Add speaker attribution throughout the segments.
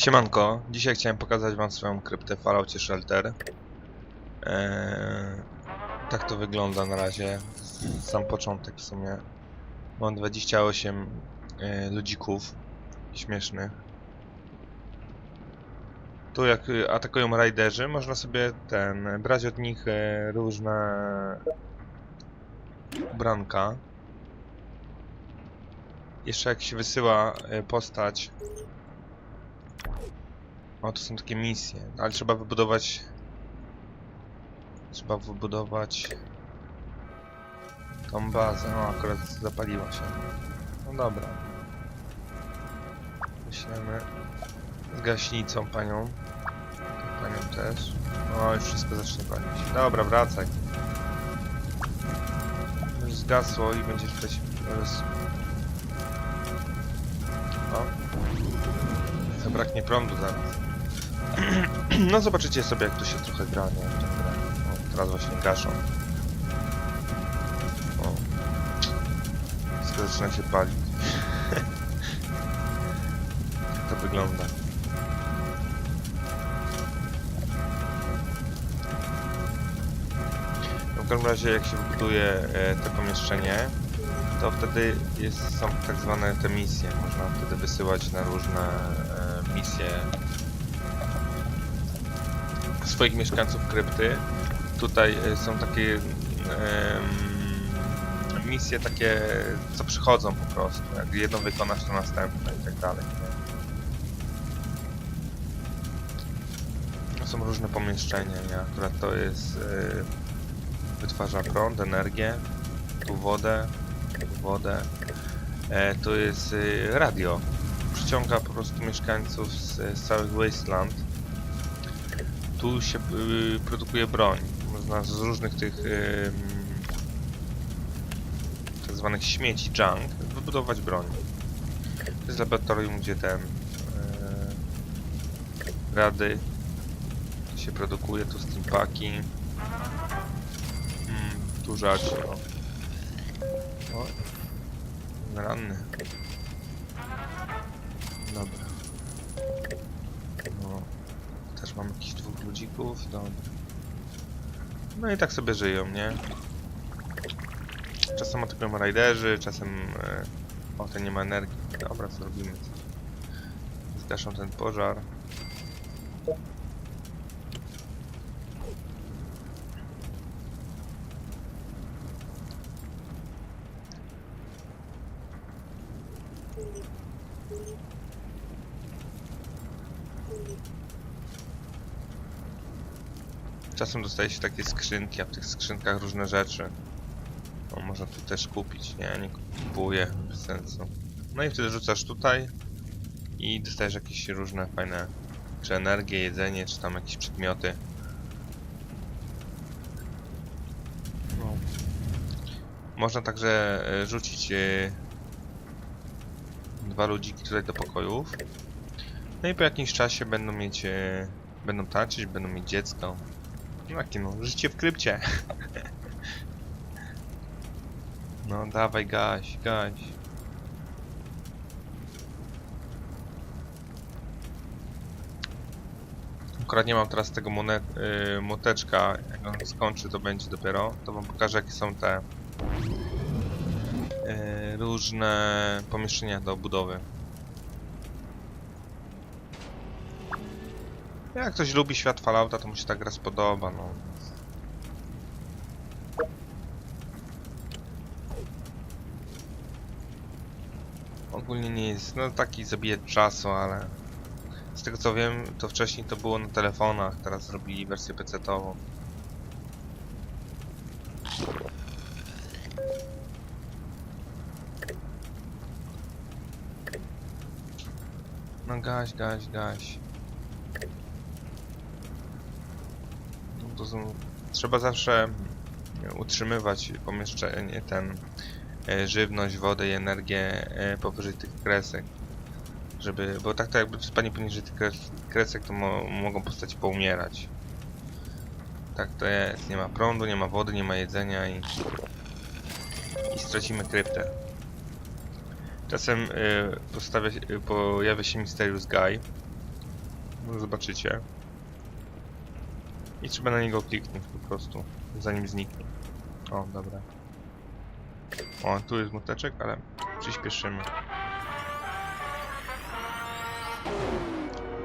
Speaker 1: Siemanko, dzisiaj chciałem pokazać wam swoją kryptę w Falloutie Shelter. Eee, tak to wygląda na razie. Sam początek w sumie. Mam 28 e, ludzików śmiesznych. Tu jak atakują rajderzy, można sobie ten brać od nich e, różne ubranka. Jeszcze jak się wysyła e, postać o, to są takie misje, ale trzeba wybudować... Trzeba wybudować... Tą bazę. O, akurat zapaliła się. No dobra. Wyślemy z gaśnicą panią. Panią też. O, już wszystko zacznie palić. Dobra, wracaj. Już zgasło i będziesz roz... O. Zabraknie prądu zaraz. No zobaczycie sobie jak tu się trochę gra, nie? O, teraz właśnie gaszą. O. Wszystko zaczyna się palić. tak to wygląda. No, W każdym razie jak się wybuduje e, to pomieszczenie, to wtedy jest, są tak zwane te misje. Można wtedy wysyłać na różne e, misje swoich mieszkańców krypty. Tutaj e, są takie misje takie, co przychodzą po prostu. Jak jedną wykonasz, to następne i tak dalej. są różne pomieszczenia, nie? Akurat to jest e, wytwarza prąd, energię, tu wodę, tu wodę. E, to jest e, radio. Przyciąga po prostu mieszkańców z, z całych Wasteland tu się y, produkuje broń. Można z różnych tych y, tak zwanych śmieci junk wybudować broń. To jest laboratorium, gdzie ten y, rady się produkuje, tu steampaki. Mm, tu żarcie, o. o. Ranny. Też mam jakichś dwóch ludzików. No i tak sobie żyją, nie? Czasem atakują rajderzy, czasem... E, o, ten nie ma energii. Dobra, co robimy? Zgaszą ten pożar. Czasem dostaje się takie skrzynki, a w tych skrzynkach różne rzeczy. No, można tu też kupić, nie? Nie kupuję, bez sensu. No i wtedy rzucasz tutaj i dostajesz jakieś różne fajne, czy energię, jedzenie, czy tam jakieś przedmioty. No. Można także e, rzucić e, dwa ludziki tutaj do pokojów. No i po jakimś czasie będą mieć, e, będą tańczyć, będą mieć dziecko. Jakie no, życie w krypcie. No dawaj gaś, gaś. Akurat nie mam teraz tego monet, y, moteczka, jak on skończy to będzie dopiero, to wam pokażę jakie są te y, różne pomieszczenia do budowy. Jak ktoś lubi świat Fallouta, to mu się ta gra spodoba, no. Ogólnie nie jest, no taki zabijać czasu, ale z tego co wiem, to wcześniej to było na telefonach, teraz zrobili wersję PC-tową. No gaś, gaś, gaś. Trzeba zawsze utrzymywać pomieszczenie, ten e, żywność, wodę i energię e, powyżej tych kresek. Żeby, bo tak to jakby w spanie poniżej tych kres, kresek to mo, mogą postaci poumierać. Tak to jest, nie ma prądu, nie ma wody, nie ma jedzenia i, i stracimy kryptę. Czasem y, postawia, y, pojawia się Mysterious Guy, zobaczycie. I trzeba na niego kliknąć po prostu, zanim zniknie. O, dobra. O, tu jest muteczek, ale przyspieszymy.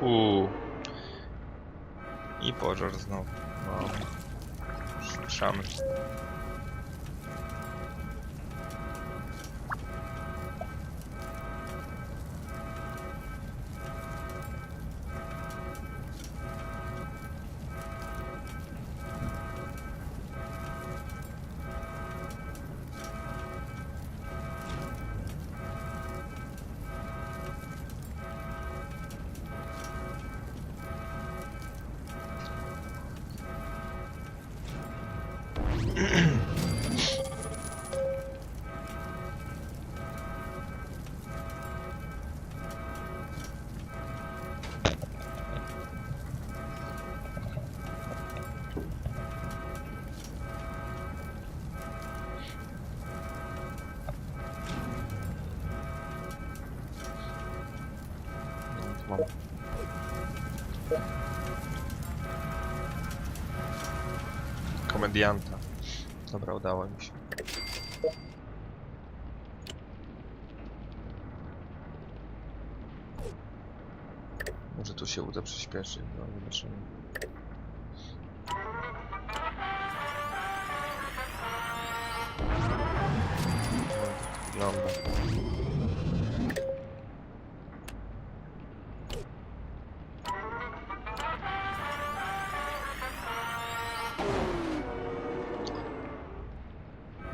Speaker 1: Uuu. I pożar znowu. No. Ruszamy. Komedianta. Dobra, udało mi się. Może tu się uda przyspieszyć, no zobaczymy. Wygląda.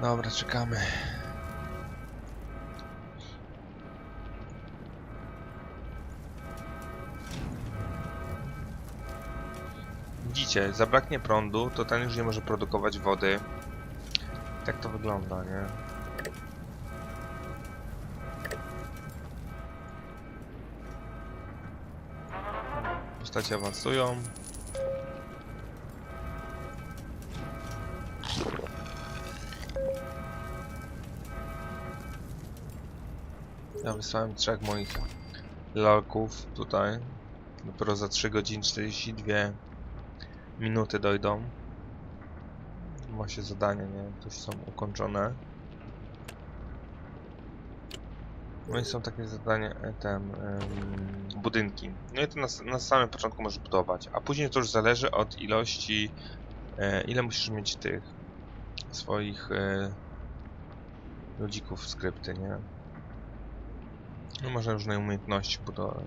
Speaker 1: Dobra, czekamy. Widzicie, zabraknie prądu, to ten już nie może produkować wody. Tak to wygląda, nie? Postacie awansują. Ja wysłałem trzech moich lalków tutaj. Dopiero za 3 godziny 42 minuty dojdą. Ma się zadanie, nie? Już są ukończone. No i są takie zadania, e, ten, em, budynki. No i to na, na samym początku możesz budować, a później to już zależy od ilości, e, ile musisz mieć tych swoich e, ludzików skrypty, nie? No można różne umiejętności budować,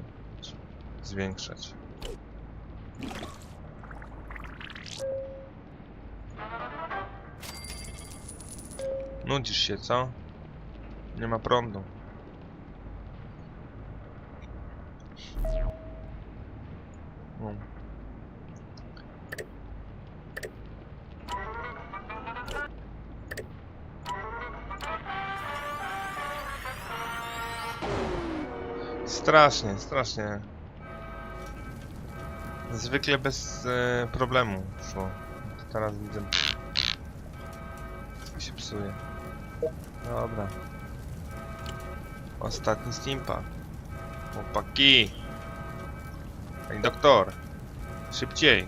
Speaker 1: zwiększać. Nudzisz się, co? Nie ma prądu. No. Strasznie, strasznie. Zwykle bez e, problemu szło. Teraz widzę. Się psuje. Dobra. Ostatni steampa. Chłopaki! Pani doktor! Szybciej!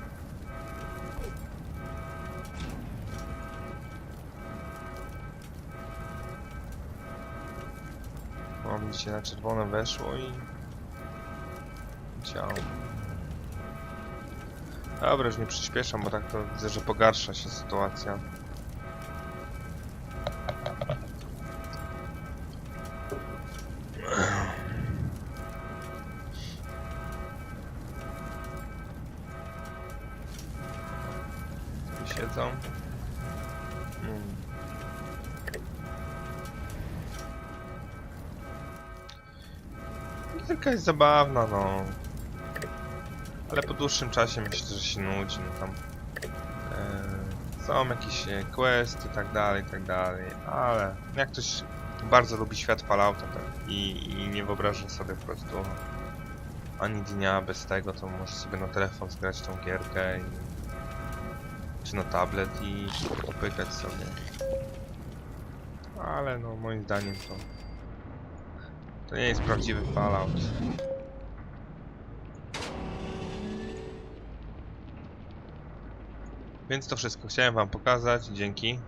Speaker 1: O, widzicie, na czerwone weszło i... Ciao. Dobra, już nie przyspieszam, bo tak to widzę, że pogarsza się sytuacja. Tu siedzą. Mm. Gierka jest zabawna, no. Ale po dłuższym czasie myślę, że się nudzi, no tam. E, są jakieś e, questy i tak dalej, tak dalej, ale jak ktoś bardzo lubi świat Fallouta tak, i, i nie wyobraża sobie po prostu ani dnia bez tego, to może sobie na telefon zgrać tą gierkę i, czy na tablet i popykać sobie. Ale no moim zdaniem to to nie jest prawdziwy Fallout. Więc to wszystko chciałem wam pokazać. Dzięki.